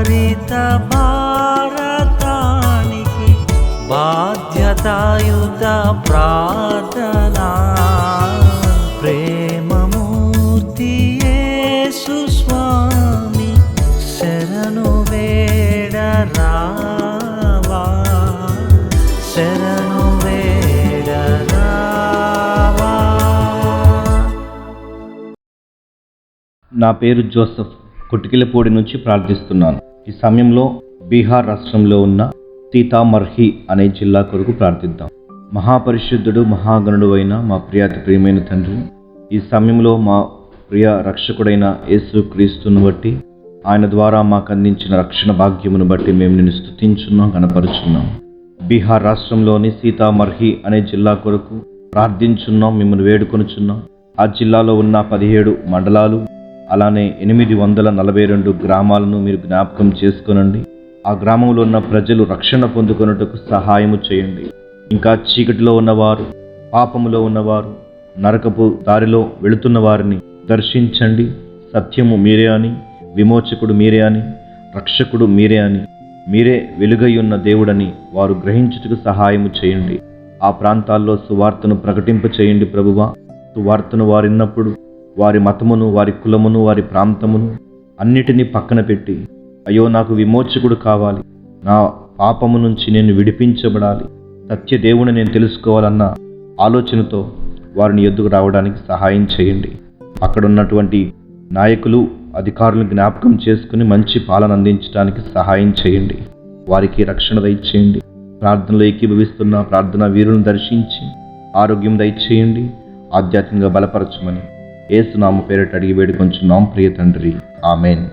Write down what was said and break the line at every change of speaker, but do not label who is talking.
హరిత భారతానికి బాధ్యతాయుత ప్రార్థనా. ప్రేమమూర్తి స్వామి శరణు వేడ
నా పేరు జోసఫ్. కుటికిలపూడి నుంచి ప్రార్థిస్తున్నాను. ఈ సమయంలో బీహార్ రాష్ట్రంలో ఉన్న సీతామర్హి అనే జిల్లా కొరకు ప్రార్థిద్దాం. మహాపరిశుద్ధుడు మహాగణుడు అయిన మా ప్రియాతి ప్రియమైన తండ్రి ఈ సమయంలో మా ప్రియ రక్షకుడైన యేసు క్రీస్తును బట్టి ఆయన ద్వారా మాకు అందించిన రక్షణ భాగ్యమును బట్టి మేము నిన్ను స్తుతించున్నాం కనపరుచున్నాం బీహార్ రాష్ట్రంలోని సీతామర్హి అనే జిల్లా కొరకు ప్రార్థించున్నాం మిమ్మల్ని వేడుకొనుచున్నాం. ఆ జిల్లాలో ఉన్న పదిహేడు మండలాలు అలానే ఎనిమిది వందల నలభై రెండు గ్రామాలను మీరు జ్ఞాపకం చేసుకునండి. ఆ గ్రామంలో ఉన్న ప్రజలు రక్షణ పొందుకొనుటకు సహాయము చేయండి. ఇంకా చీకటిలో ఉన్నవారు పాపములో ఉన్నవారు నరకపు దారిలో వెళుతున్న వారిని దర్శించండి. సత్యము మీరే అని విమోచకుడు మీరే అని రక్షకుడు మీరే అని మీరే వెలుగై ఉన్న దేవుడని వారు గ్రహించుటకు సహాయము చేయండి. ఆ ప్రాంతాల్లో సువార్తను ప్రకటింప చేయండి ప్రభువా. సువార్తను వారిన్నప్పుడు వారి మతమును వారి కులమును వారి ప్రాంతమును అన్నిటినీ పక్కన పెట్టి అయ్యో నాకు విమోచకుడు కావాలి. నా పాపము నుంచి నేను విడిపించబడాలి. సత్య దేవుని నేను తెలుసుకోవాలన్న ఆలోచనతో వారిని ఎద్దుకు రావడానికి సహాయం చేయండి. అక్కడ ఉన్నటువంటి నాయకులు అధికారులను జ్ఞాపకం చేసుకుని మంచి పాలన అందించడానికి సహాయం చేయండి. వారికి రక్షణ దయచేయండి. ప్రార్థనలో ఏకీభవిస్తున్న ప్రార్థన వీరులను దర్శించి ఆరోగ్యం దయచేయండి. ఆధ్యాత్మికంగా బలపరచమని ఏసునామ పేరిట అడిగి వేడుకొంచున్నాం. ప్రియ తండ్రి ఆమెన్.